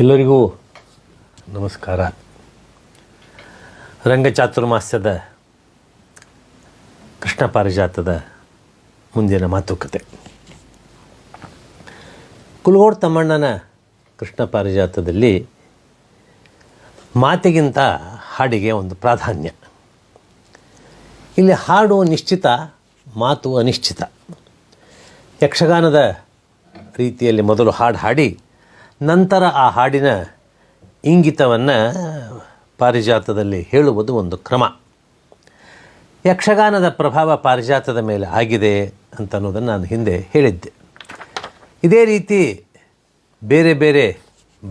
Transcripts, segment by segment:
ಎಲ್ಲರಿಗೂ ನಮಸ್ಕಾರ. ರಂಗಚಾತುರ್ಮಾಸ್ಯದ ಕೃಷ್ಣ ಪಾರಿಜಾತದ ಮುಂದಿನ ಮಾತುಕತೆ. ಕುಲಗೋಡ್ ತಮ್ಮಣ್ಣನ ಕೃಷ್ಣ ಪಾರಿಜಾತದಲ್ಲಿ ಮಾತಿಗಿಂತ ಹಾಡಿಗೆ ಒಂದು ಪ್ರಾಧಾನ್ಯ. ಇಲ್ಲಿ ಹಾಡು ನಿಶ್ಚಿತ, ಮಾತು ಅನಿಶ್ಚಿತ. ಯಕ್ಷಗಾನದ ರೀತಿಯಲ್ಲಿ ಮೊದಲು ಹಾಡು ಹಾಡಿ ನಂತರ ಆ ಹಾಡಿನ ಇಂಗಿತವನ್ನು ಪಾರಿಜಾತದಲ್ಲಿ ಹೇಳುವುದು ಒಂದು ಕ್ರಮ. ಯಕ್ಷಗಾನದ ಪ್ರಭಾವ ಪಾರಿಜಾತದ ಮೇಲೆ ಆಗಿದೆ ಅಂತ ಅನ್ನೋದನ್ನು ನಾನು ಹಿಂದೆ ಹೇಳಿದ್ದೆ. ಇದೇ ರೀತಿ ಬೇರೆ ಬೇರೆ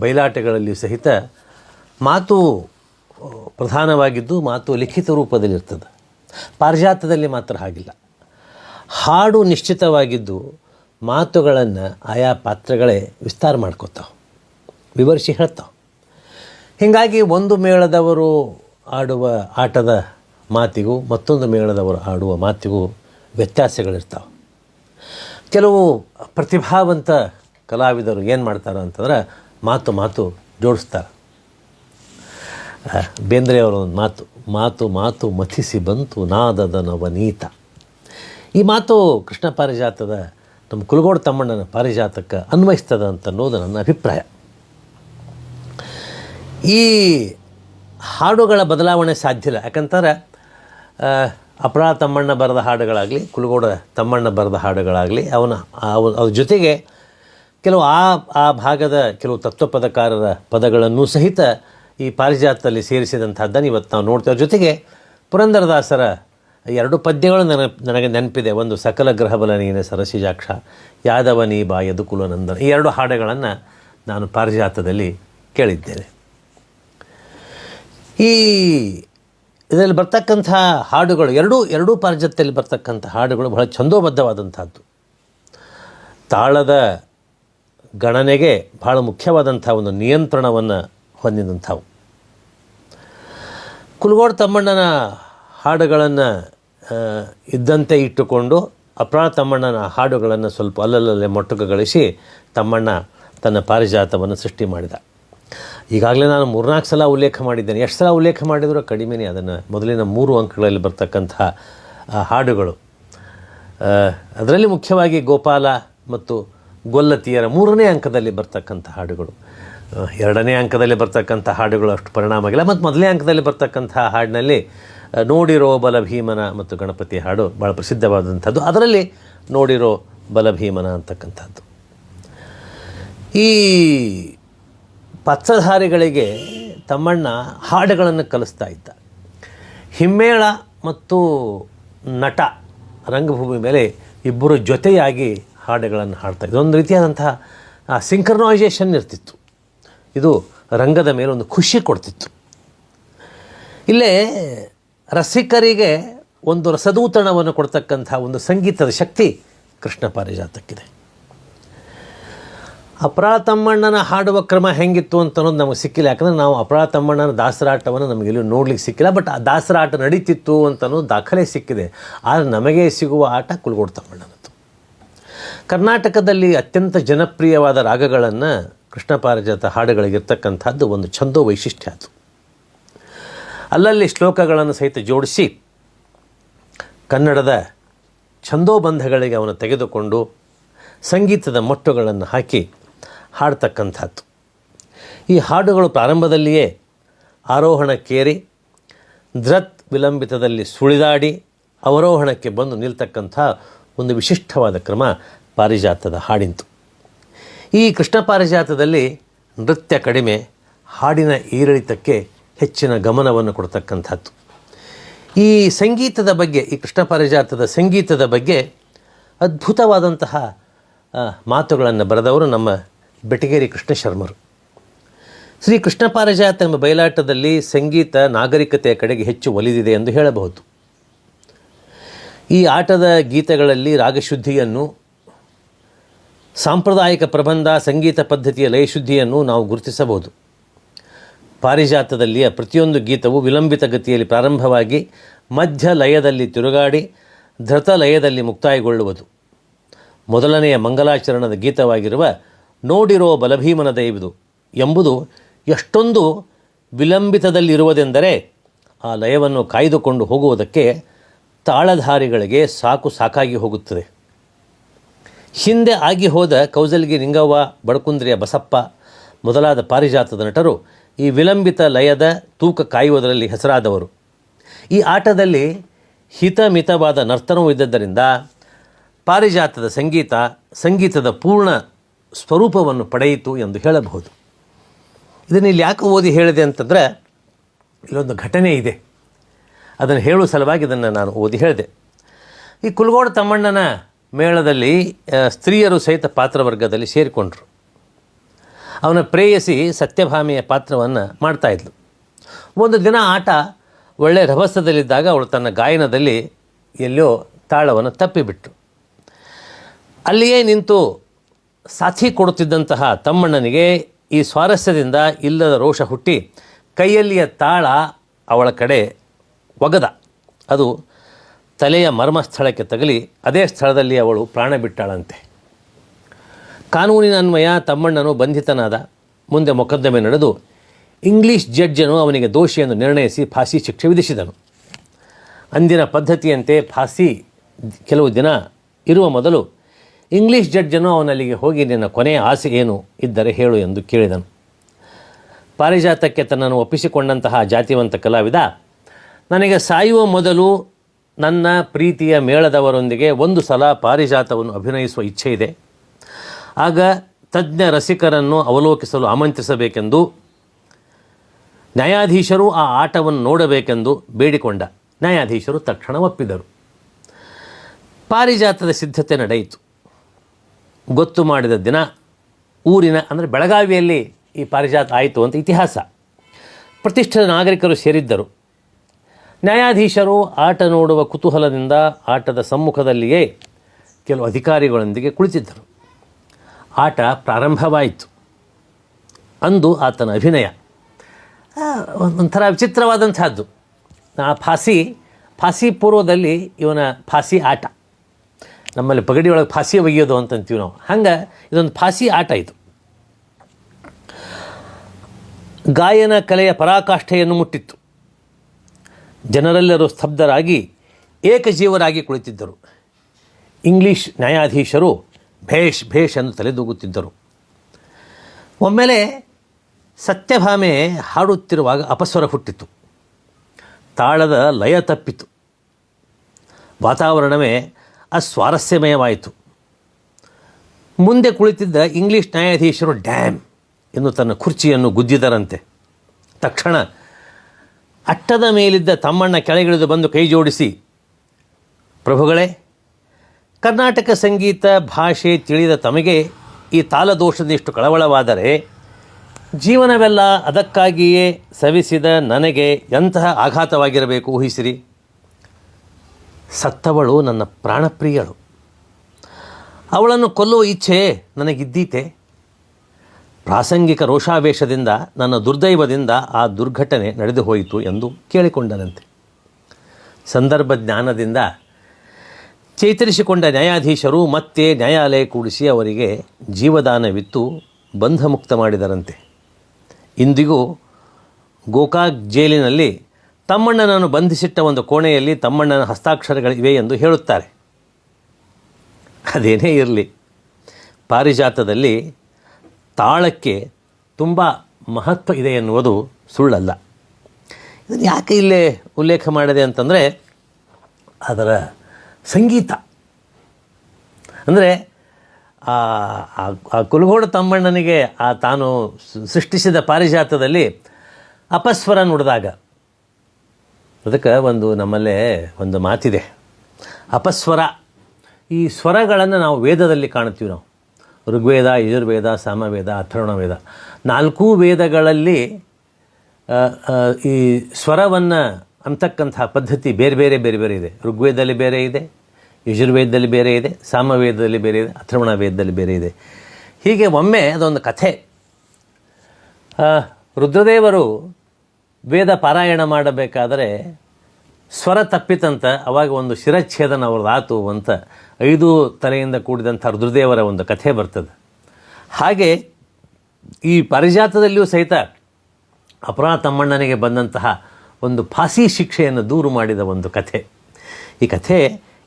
ಬಯಲಾಟಗಳಲ್ಲಿ ಸಹಿತ ಮಾತು ಪ್ರಧಾನವಾಗಿದ್ದು ಮಾತು ಲಿಖಿತ ರೂಪದಲ್ಲಿರ್ತದೆ. ಪಾರಿಜಾತದಲ್ಲಿ ಮಾತ್ರ ಹಾಗಿಲ್ಲ. ಹಾಡು ನಿಶ್ಚಿತವಾಗಿದ್ದು ಮಾತುಗಳನ್ನು ಆಯಾ ಪಾತ್ರಗಳೇ ವಿಸ್ತಾರ ಮಾಡ್ಕೋತಾವೆ, ವಿವರಿಸಿ ಹೇಳ್ತಾವೆ. ಹೀಗಾಗಿ ಒಂದು ಮೇಳದವರು ಆಡುವ ಆಟದ ಮಾತಿಗೂ ಮತ್ತೊಂದು ಮೇಳದವರು ಆಡುವ ಮಾತಿಗೂ ವ್ಯತ್ಯಾಸಗಳಿರ್ತಾವೆ. ಕೆಲವು ಪ್ರತಿಭಾವಂತ ಕಲಾವಿದರು ಏನು ಮಾಡ್ತಾರೆ ಅಂತಂದ್ರೆ ಮಾತು ಮಾತು ಜೋಡಿಸ್ತಾರೆ. ಬೇಂದ್ರೆಯವರ ಒಂದು ಮಾತು ಮಾತು ಮಾತು ಮಥಿಸಿ ಬಂತು ನಾದದ ನವನೀತ. ಈ ಮಾತು ಕೃಷ್ಣ ಪಾರಿಜಾತದ ನಮ್ಮ ಕುಲಗೋಡು ತಮ್ಮಣ್ಣನ ಪಾರಿಜಾತಕ್ಕೆ ಅನ್ವಯಿಸ್ತದ ಅಂತ ಅನ್ನೋದು ನನ್ನ ಅಭಿಪ್ರಾಯ. ಈ ಹಾಡುಗಳ ಬದಲಾವಣೆ ಸಾಧ್ಯ ಇಲ್ಲ. ಯಾಕಂತಾರೆ ಅಪರಾ ತಮ್ಮಣ್ಣ ಬರೆದ ಹಾಡುಗಳಾಗಲಿ, ಕುಲಗೋಡ ತಮ್ಮಣ್ಣ ಬರೆದ ಹಾಡುಗಳಾಗಲಿ, ಅವನ ಅವ್ರ ಜೊತೆಗೆ ಕೆಲವು ಆ ಆ ಭಾಗದ ಕೆಲವು ತತ್ವಪದಕಾರರ ಪದಗಳನ್ನು ಸಹಿತ ಈ ಪಾರಿಜಾತದಲ್ಲಿ ಸೇರಿಸಿದಂಥದ್ದನ್ನು ಇವತ್ತು ನಾವು ನೋಡ್ತೇವೆ. ಜೊತೆಗೆ ಪುರಂದರದಾಸರ ಎರಡು ಪದ್ಯಗಳು ನನಗೆ ನೆನಪಿದೆ. ಒಂದು ಸಕಲ ಗ್ರಹಬಲ ನೀನೆ ಸರಸಿಜಾಕ್ಷ ಯಾದವನಿ ಬಾ ಯದುಕುಲನಂದನ ಈ ಎರಡು ಹಾಡುಗಳನ್ನು ನಾನು ಪಾರಿಜಾತದಲ್ಲಿ ಕೇಳಿದ್ದೇನೆ. ಈ ಇದರಲ್ಲಿ ಬರ್ತಕ್ಕಂಥ ಹಾಡುಗಳು, ಎರಡೂ ಎರಡೂ ಪಾರಿಜಾತದಲ್ಲಿ ಬರ್ತಕ್ಕಂಥ ಹಾಡುಗಳು ಬಹಳ ಛಂದೋಬದ್ಧವಾದಂಥದ್ದು ತಾಳದ ಗಣನೆಗೆ ಬಹಳ ಮುಖ್ಯವಾದಂಥ ಒಂದು ನಿಯಂತ್ರಣವನ್ನು ಹೊಂದಿದಂಥವು. ಕುಲಗೋಡ್ ತಮ್ಮಣ್ಣನ ಹಾಡುಗಳನ್ನು ಇದ್ದಂತೆ ಇಟ್ಟುಕೊಂಡು ಅಪ್ರಾ ತಮ್ಮಣ್ಣನ ಹಾಡುಗಳನ್ನು ಸ್ವಲ್ಪ ಅಲ್ಲಲ್ಲೇ ಗಳಿಸಿ ತಮ್ಮಣ್ಣ ತನ್ನ ಪಾರಿಜಾತವನ್ನು ಸೃಷ್ಟಿ ಮಾಡಿದ. ಈಗಾಗಲೇ ನಾನು ಮೂರ್ನಾಲ್ಕು ಸಲ ಉಲ್ಲೇಖ ಮಾಡಿದ್ದೇನೆ. ಎಷ್ಟು ಸಲ ಉಲ್ಲೇಖ ಮಾಡಿದರೂ ಕಡಿಮೆನೇ ಅದನ್ನು ಮೊದಲಿನ ಮೂರು ಅಂಕಗಳಲ್ಲಿ ಬರ್ತಕ್ಕಂತಹ ಹಾಡುಗಳು. ಅದರಲ್ಲಿ ಮುಖ್ಯವಾಗಿ ಗೋಪಾಲ ಮತ್ತು ಗೊಲ್ಲತಿಯರ ಮೂರನೇ ಅಂಕದಲ್ಲಿ ಬರ್ತಕ್ಕಂಥ ಹಾಡುಗಳು. ಎರಡನೇ ಅಂಕದಲ್ಲಿ ಬರ್ತಕ್ಕಂಥ ಹಾಡುಗಳು ಅಷ್ಟು ಪರಿಣಾಮ ಆಗಿಲ್ಲ. ಮತ್ತು ಮೊದಲನೇ ಅಂಕದಲ್ಲಿ ಬರ್ತಕ್ಕಂಥ ಹಾಡಿನಲ್ಲಿ ನೋಡಿರೋ ಬಲಭೀಮನ ಮತ್ತು ಗಣಪತಿ ಹಾಡು ಭಾಳ ಪ್ರಸಿದ್ಧವಾದಂಥದ್ದು. ಅದರಲ್ಲಿ ನೋಡಿರೋ ಬಲಭೀಮನ ಅಂತಕ್ಕಂಥದ್ದು. ಈ ಪತ್ರಧಾರಿಗಳಿಗೆ ತಮ್ಮಣ್ಣ ಹಾಡುಗಳನ್ನು ಕಲಿಸ್ತಾ ಇದ್ದ. ಹಿಮ್ಮೇಳ ಮತ್ತು ನಟ ರಂಗಭೂಮಿ ಮೇಲೆ ಇಬ್ಬರು ಜೊತೆಯಾಗಿ ಹಾಡುಗಳನ್ನು ಹಾಡ್ತಾ ಇದೊಂದು ರೀತಿಯಾದಂತಹ ಸಿಂಕ್ರನೈಸೇಷನ್ ಇರ್ತಿತ್ತು. ಇದು ರಂಗದ ಮೇಲೆ ಒಂದು ಖುಷಿ ಕೊಡ್ತಿತ್ತು. ಇಲ್ಲೇ ರಸಿಕರಿಗೆ ಒಂದು ರಸದೂತಣವನ್ನು ಕೊಡ್ತಕ್ಕಂಥ ಒಂದು ಸಂಗೀತದ ಶಕ್ತಿ ಕೃಷ್ಣ ಪಾರಿಜಾತಕ್ಕಿದೆ. ಅಪರಾ ತಮ್ಮಣ್ಣನ ಹಾಡುವ ಕ್ರಮ ಹೆಂಗಿತ್ತು ಅಂತ ಅನ್ನೋದು ನಮಗೆ ಸಿಕ್ಕಿಲ್ಲ. ಯಾಕಂದರೆ ನಾವು ಅಪರಾ ತಮ್ಮಣ್ಣನ ದಾಸರಾಟವನ್ನು ನಮಗೆ ಎಲ್ಲೂ ನೋಡ್ಲಿಕ್ಕೆ ಸಿಕ್ಕಿಲ್ಲ. ಬಟ್ ಆ ದಾಸರಾಟ ನಡೀತಿತ್ತು ಅಂತ ಅನ್ನೋದು ದಾಖಲೆ ಸಿಕ್ಕಿದೆ. ಆದರೆ ನಮಗೆ ಸಿಗುವ ಆಟ ಕುಲ್ಗೋಡ್ ತಮ್ಮಣ್ಣನದ್ದು. ಕರ್ನಾಟಕದಲ್ಲಿ ಅತ್ಯಂತ ಜನಪ್ರಿಯವಾದ ರಾಗಗಳನ್ನು ಕೃಷ್ಣ ಪಾರಿಜಾತ ಹಾಡುಗಳಿಗಿರ್ತಕ್ಕಂಥದ್ದು ಒಂದು ಛಂದೋ ವೈಶಿಷ್ಟ್ಯ ಅದು. ಅಲ್ಲಲ್ಲಿ ಶ್ಲೋಕಗಳನ್ನು ಸಹಿತ ಜೋಡಿಸಿ ಕನ್ನಡದ ಛಂದೋಬಂಧಗಳಿಗೆ ಅವನು ತೆಗೆದುಕೊಂಡು ಸಂಗೀತದ ಮೊಟ್ಟುಗಳನ್ನು ಹಾಕಿ ಹಾಡ್ತಕ್ಕಂಥದ್ದು. ಈ ಹಾಡುಗಳು ಪ್ರಾರಂಭದಲ್ಲಿಯೇ ಆರೋಹಣಕ್ಕೇರಿ ಧೃತ್ ವಿಲಂಬಿತದಲ್ಲಿ ಸುಳಿದಾಡಿ ಅವರೋಹಣಕ್ಕೆ ಬಂದು ನಿಲ್ತಕ್ಕಂಥ ಒಂದು ವಿಶಿಷ್ಟವಾದ ಕ್ರಮ ಪಾರಿಜಾತದ ಹಾಡಿಂತು. ಈ ಕೃಷ್ಣ ಪಾರಿಜಾತದಲ್ಲಿ ನೃತ್ಯ ಕಡಿಮೆ, ಹಾಡಿನ ಏರಿಳಿತಕ್ಕೆ ಹೆಚ್ಚಿನ ಗಮನವನ್ನು ಕೊಡ್ತಕ್ಕಂಥದ್ದು. ಈ ಸಂಗೀತದ ಬಗ್ಗೆ, ಈ ಕೃಷ್ಣ ಪಾರಿಜಾತದ ಸಂಗೀತದ ಬಗ್ಗೆ ಅದ್ಭುತವಾದಂತಹ ಮಾತುಗಳನ್ನು ಬರೆದವರು ನಮ್ಮ ಬೆಟಗೇರಿ ಕೃಷ್ಣ ಶರ್ಮರು ಶ್ರೀ ಕೃಷ್ಣ ಪಾರಿಜಾತ ಎಂಬ ಬಯಲಾಟದಲ್ಲಿ ಸಂಗೀತ ನಾಗರಿಕತೆಯ ಕಡೆಗೆ ಹೆಚ್ಚು ಒಲಿದಿದೆ ಎಂದು ಹೇಳಬಹುದು. ಈ ಆಟದ ಗೀತೆಗಳಲ್ಲಿ ರಾಗಶುದ್ಧಿಯನ್ನು, ಸಾಂಪ್ರದಾಯಿಕ ಪ್ರಬಂಧ, ಸಂಗೀತ ಪದ್ಧತಿಯ ಲಯಶುದ್ಧಿಯನ್ನು ನಾವು ಗುರುತಿಸಬಹುದು. ಪಾರಿಜಾತದಲ್ಲಿಯ ಪ್ರತಿಯೊಂದು ಗೀತವು ವಿಲಂಬಿತ ಗತಿಯಲ್ಲಿ ಪ್ರಾರಂಭವಾಗಿ ಮಧ್ಯ ಲಯದಲ್ಲಿ ತಿರುಗಾಡಿ ಧೃತ ಲಯದಲ್ಲಿ ಮುಕ್ತಾಯಗೊಳ್ಳುವುದು. ಮೊದಲನೆಯ ಮಂಗಲಾಚರಣದ ಗೀತವಾಗಿರುವ ನೋಡಿರೋ ಬಲಭೀಮನ ದೈವದು ಎಂಬುದು ಎಷ್ಟೊಂದು ವಿಲಂಬಿತದಲ್ಲಿರುವುದೆಂದರೆ ಆ ಲಯವನ್ನು ಕಾಯ್ದುಕೊಂಡು ಹೋಗುವುದಕ್ಕೆ ತಾಳಧಾರಿಗಳಿಗೆ ಸಾಕು ಸಾಕಾಗಿ ಹೋಗುತ್ತದೆ. ಹಿಂದೆ ಆಗಿ ಹೋದ ಕೌಜಲ್ಗಿ ಲಿಂಗವ್ವ ಬಡಕುಂದ್ರಿಯ ಬಸಪ್ಪ ಮೊದಲಾದ ಪಾರಿಜಾತದ ನಟರು ಈ ವಿಲಂಬಿತ ಲಯದ ತೂಕ ಕಾಯುವುದರಲ್ಲಿ ಹೆಸರಾದವರು. ಈ ಆಟದಲ್ಲಿ ಹಿತಮಿತವಾದ ನರ್ತನವೂ ಇದ್ದದ್ದರಿಂದ ಪಾರಿಜಾತದ ಸಂಗೀತ, ಸಂಗೀತದ ಪೂರ್ಣ ಸ್ವರೂಪವನ್ನು ಪಡೆಯಿತು ಎಂದು ಹೇಳಬಹುದು. ಇದನ್ನು ಇಲ್ಲಿ ಯಾಕೆ ಓದಿ ಹೇಳಿದೆ ಅಂತಂದರೆ, ಇಲ್ಲೊಂದು ಘಟನೆ ಇದೆ. ಅದನ್ನು ಹೇಳುವ ಸಲುವಾಗಿ ಇದನ್ನು ನಾನು ಓದಿ ಹೇಳಿದೆ. ಈ ಕುಲಗೋಡ ತಮ್ಮಣ್ಣನ ಮೇಳದಲ್ಲಿ ಸ್ತ್ರೀಯರು ಸಹಿತ ಪಾತ್ರವರ್ಗದಲ್ಲಿ ಸೇರಿಕೊಂಡ್ರು. ಅವನ ಪ್ರೇಯಸಿ ಸತ್ಯಭಾಮಿಯ ಪಾತ್ರವನ್ನು ಮಾಡ್ತಾಯಿದ್ಲು ಒಂದು ದಿನ ಆಟ ಒಳ್ಳೆ ರಭಸದಲ್ಲಿದ್ದಾಗ ಅವಳು ತನ್ನ ಗಾಯನದಲ್ಲಿ ಎಲ್ಲೋ ತಾಳವನ್ನು ತಪ್ಪಿಬಿಟ್ಟು ಅಲ್ಲಿಯೇ ನಿಂತು ಸಾಥಿ ಕೊಡುತ್ತಿದ್ದಂತಹ ತಮ್ಮಣ್ಣನಿಗೆ ಈ ಸ್ವಾರಸ್ಯದಿಂದ ಇಲ್ಲದ ರೋಷ ಹುಟ್ಟಿ ಕೈಯಲ್ಲಿಯ ತಾಳ ಅವಳ ಕಡೆ ಒಗದ. ಅದು ತಲೆಯ ಮರ್ಮ ಸ್ಥಳಕ್ಕೆ ತಗಲಿ, ಅದೇ ಸ್ಥಳದಲ್ಲಿ ಅವಳು ಪ್ರಾಣ ಬಿಟ್ಟಾಳಂತೆ. ಕಾನೂನಿನ ಅನ್ವಯ ತಮ್ಮಣ್ಣನು ಬಂಧಿತನಾದ. ಮುಂದೆ ಮೊಕದ್ದಮೆ ನಡೆದು ಇಂಗ್ಲಿಷ್ ಜಡ್ಜನು ಅವನಿಗೆ ದೋಷಿಯನ್ನು ನಿರ್ಣಯಿಸಿ ಫಾಸಿ ಶಿಕ್ಷೆ ವಿಧಿಸಿದನು. ಅಂದಿನ ಪದ್ಧತಿಯಂತೆ ಫಾಸಿ ಕೆಲವು ದಿನ ಇರುವ ಮೊದಲು ಇಂಗ್ಲಿಷ್ ಜಡ್ಜನು ಅವನಲ್ಲಿಗೆ ಹೋಗಿ ನಿನ್ನ ಕೊನೆಯ ಆಸೆ ಏನು ಇದ್ದರೆ ಹೇಳು ಎಂದು ಕೇಳಿದನು. ಪಾರಿಜಾತಕ್ಕೆ ತನ್ನನ್ನು ಒಪ್ಪಿಸಿಕೊಂಡಂತಹ ಜಾತಿವಂತ ಕಲಾವಿದ, ನನಗೆ ಸಾಯುವ ಮೊದಲು ನನ್ನ ಪ್ರೀತಿಯ ಮೇಳದವರೊಂದಿಗೆ ಒಂದು ಸಲ ಪಾರಿಜಾತವನ್ನು ಅಭಿನಯಿಸುವ ಇಚ್ಛೆ ಇದೆ ಆಗ ತಜ್ಞ ರಸಿಕರನ್ನು ಅವಲೋಕಿಸಲು ಆಮಂತ್ರಿಸಬೇಕೆಂದು ನ್ಯಾಯಾಧೀಶರು ಆ ಆಟವನ್ನು ನೋಡಬೇಕೆಂದು ಬೇಡಿಕೊಂಡ. ನ್ಯಾಯಾಧೀಶರು ತಕ್ಷಣ ಒಪ್ಪಿದರು. ಪಾರಿಜಾತದ ಸಿದ್ಧತೆ ನಡೆಯಿತು. ಗೊತ್ತು ಮಾಡಿದ ದಿನ ಊರಿನ, ಅಂದರೆ ಬೆಳಗಾವಿಯಲ್ಲಿ ಈ ಪಾರಿಜಾತ ಆಯಿತು ಅಂತ ಇತಿಹಾಸ. ಪ್ರತಿಷ್ಠಿತ ನಾಗರಿಕರು ಸೇರಿದ್ದರು. ನ್ಯಾಯಾಧೀಶರು ಆಟ ನೋಡುವ ಕುತೂಹಲದಿಂದ ಆಟದ ಸಮ್ಮುಖದಲ್ಲಿಯೇ ಕೆಲವು ಅಧಿಕಾರಿಗಳೊಂದಿಗೆ ಕುಳಿತಿದ್ದರು. ಆಟ ಪ್ರಾರಂಭವಾಯಿತು. ಅಂದು ಆತನ ಅಭಿನಯ. ಒಂಥರ ವಿಚಿತ್ರವಾದಂಥದ್ದು. ಆ ಫಾಸಿ ಫಾಸಿ ಪೂರ್ವದಲ್ಲಿ ಇವನ ಫಾಸಿ ಆಟ. ನಮ್ಮಲ್ಲಿ ಪಗಡಿ ಒಳಗೆ ಫಾಸಿ ಒಗೆಯೋದು ಅಂತಂತೀವಿ ನಾವು. ಹಂಗೆ ಇದೊಂದು ಫಾಸಿ ಆಟ ಇದು. ಗಾಯನ ಕಲೆಯ ಪರಾಕಾಷ್ಠೆಯನ್ನು ಮುಟ್ಟಿತ್ತು. ಜನರೆಲ್ಲರೂ ಸ್ತಬ್ಧರಾಗಿ ಏಕಜೀವರಾಗಿ ಕುಳಿತಿದ್ದರು. ಇಂಗ್ಲೀಷ್ ನ್ಯಾಯಾಧೀಶರು ಭೇಷ್ ಭೇಷ್ ಎಂದು ತಲೆದೂಗುತ್ತಿದ್ದರು ಒಮ್ಮೆಲೆ ಸತ್ಯಭಾಮೆ ಹಾಡುತ್ತಿರುವಾಗ ಅಪಸ್ವರ ಹುಟ್ಟಿತು. ತಾಳದ ಲಯ ತಪ್ಪಿತು. ವಾತಾವರಣವೇ ಅಸ್ವಾರಸ್ಯಮಯವಾಯಿತು. ಮುಂದೆ ಕುಳಿತಿದ್ದ ಇಂಗ್ಲಿಷ್ ನ್ಯಾಯಾಧೀಶರು ಡ್ಯಾಮ್ ಎಂದು ತನ್ನ ಕುರ್ಚಿಯನ್ನು ಗುದ್ದಿದರಂತೆ. ತಕ್ಷಣ ಅಟ್ಟದ ಮೇಲಿದ್ದ ತಮ್ಮಣ್ಣ ಕೆಳಗಿಳಿದು ಬಂದು ಕೈ ಜೋಡಿಸಿ, ಪ್ರಭುಗಳೇ ಕರ್ನಾಟಕ ಸಂಗೀತ ಭಾಷೆ ತಿಳಿದ ತಮಗೆ ಈ ತಾಲದೋಷದಿಷ್ಟು ಕಳವಳವಾದರೆ ಜೀವನವೆಲ್ಲ ಅದಕ್ಕಾಗಿಯೇ ಸವಿಸಿದ ನನಗೆ ಎಂತಹ ಆಘಾತವಾಗಿರಬೇಕು ಊಹಿಸಿರಿ? ಸತ್ತವಳು ನನ್ನ ಪ್ರಾಣಪ್ರಿಯಳು. ಅವಳನ್ನು ಕೊಲ್ಲುವ ಇಚ್ಛೆ ನನಗಿದ್ದೀತೆ. ಪ್ರಾಸಂಗಿಕ ರೋಷಾವೇಶದಿಂದ ನನ್ನ ದುರ್ದೈವದಿಂದ ಆ ದುರ್ಘಟನೆ ನಡೆದು ಹೋಯಿತು ಎಂದು ಕೇಳಿಕೊಂಡನಂತೆ. ಸಂದರ್ಭ ಜ್ಞಾನದಿಂದ ಚೇತರಿಸಿಕೊಂಡ ನ್ಯಾಯಾಧೀಶರು ಮತ್ತೆ ನ್ಯಾಯಾಲಯ ಕೂಡಿಸಿ ಅವರಿಗೆ ಜೀವದಾನವಿತ್ತು, ಬಂಧಮುಕ್ತ ಮಾಡಿದರಂತೆ. ಇಂದಿಗೂ ಗೋಕಾಕ್ ಜೈಲಿನಲ್ಲಿ ತಮ್ಮಣ್ಣನನ್ನು ಬಂಧಿಸಿಟ್ಟ ಒಂದು ಕೋಣೆಯಲ್ಲಿ ತಮ್ಮಣ್ಣನ ಹಸ್ತಾಕ್ಷರಗಳಿವೆ ಎಂದು ಹೇಳುತ್ತಾರೆ. ಅದೇನೇ ಇರಲಿ, ಪಾರಿಜಾತದಲ್ಲಿ ತಾಳಕ್ಕೆ ತುಂಬ ಮಹತ್ವ ಇದೆ ಎನ್ನುವುದು ಸುಳ್ಳಲ್ಲ. ಇದನ್ನು ಯಾಕೆ ಇಲ್ಲೇ ಉಲ್ಲೇಖ ಮಾಡಿದೆ ಅಂತಂದರೆ, ಅದರ ಸಂಗೀತ. ಅಂದರೆ, ಆ ಕುಲಗೋಡ ತಮ್ಮಣ್ಣನಿಗೆ, ಆ ತಾನು ಸೃಷ್ಟಿಸಿದ ಪಾರಿಜಾತದಲ್ಲಿ ಅಪಸ್ವರ ನುಡಿದಾಗ, ಅದಕ್ಕೆ ಒಂದು ನಮ್ಮಲ್ಲೇ ಒಂದು ಮಾತಿದೆ. ಅಪಸ್ವರ. ಈ ಸ್ವರಗಳನ್ನು ನಾವು ವೇದದಲ್ಲಿ ಕಾಣ್ತೀವಿ ನಾವು. ಋಗ್ವೇದ, ಯಜುರ್ವೇದ, ಸಾಮವೇದ ಅಥರ್ವಣ ವೇದ ನಾಲ್ಕೂ ವೇದಗಳಲ್ಲಿ ಈ ಸ್ವರವನ್ನು ಅಂತಕ್ಕಂಥ ಪದ್ಧತಿ ಬೇರೆ ಬೇರೆ ಬೇರೆ ಬೇರೆ ಇದೆ. ಋಗ್ವೇದದಲ್ಲಿ ಬೇರೆ ಇದೆ, ಯಜುರ್ವೇದದಲ್ಲಿ ಬೇರೆ ಇದೆ, ಸಾಮವೇದದಲ್ಲಿ ಬೇರೆ ಇದೆ ಅಥರ್ವಣ ವೇದದಲ್ಲಿ ಬೇರೆ ಇದೆ. ಹೀಗೆ ಒಮ್ಮೆ ಅದೊಂದು ಕಥೆ. ರುದ್ರದೇವರು ವೇದ ಪಾರಾಯಣ ಮಾಡಬೇಕಾದರೆ ಸ್ವರ ತಪ್ಪಿತಂತ, ಅವಾಗ ಒಂದು ಶಿರಚ್ಛೇದನ ಅವ್ರದ್ದು ಆತು ಅಂತ ಐದು ತಲೆಯಿಂದ ಕೂಡಿದಂಥ ರುದ್ರದೇವರ ಒಂದು ಕಥೆ ಬರ್ತದೆ. ಹಾಗೆ ಈ ಪಾರಿಜಾತದಲ್ಲಿಯೂ ಸಹಿತ ಅಪರಾಧ ತಮ್ಮಣ್ಣನಿಗೆ ಬಂದಂತಹ ಒಂದು ಫಾಸಿ ಶಿಕ್ಷೆಯನ್ನು ದೂರು ಮಾಡಿದ ಒಂದು ಕಥೆ. ಈ ಕಥೆ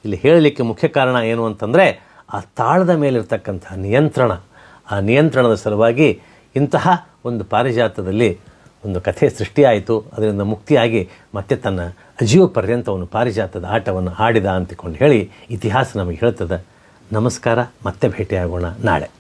ಇಲ್ಲಿ ಹೇಳಲಿಕ್ಕೆ ಮುಖ್ಯ ಕಾರಣ ಏನು ಅಂತಂದರೆ, ಆ ತಾಳದ ಮೇಲಿರ್ತಕ್ಕಂತಹ ನಿಯಂತ್ರಣ. ಆ ನಿಯಂತ್ರಣದ ಸಲುವಾಗಿ ಇಂತಹ ಒಂದು ಪಾರಿಜಾತದಲ್ಲಿ ಒಂದು ಕಥೆ ಸೃಷ್ಟಿಯಾಯಿತು. ಅದರಿಂದ ಮುಕ್ತಿಯಾಗಿ ಮತ್ತೆ ತನ್ನ ಅಜೀವ ಪರ್ಯಂತವನ್ನು ಪಾರಿಜಾತದ ಆಟವನ್ನು ಆಡಿದ ಅಂತಿಕೊಂಡು ಹೇಳಿ ಇತಿಹಾಸ ನಮಗೆ ಹೇಳ್ತದೆ. ನಮಸ್ಕಾರ, ಮತ್ತೆ ಭೇಟಿಯಾಗೋಣ ನಾಳೆ.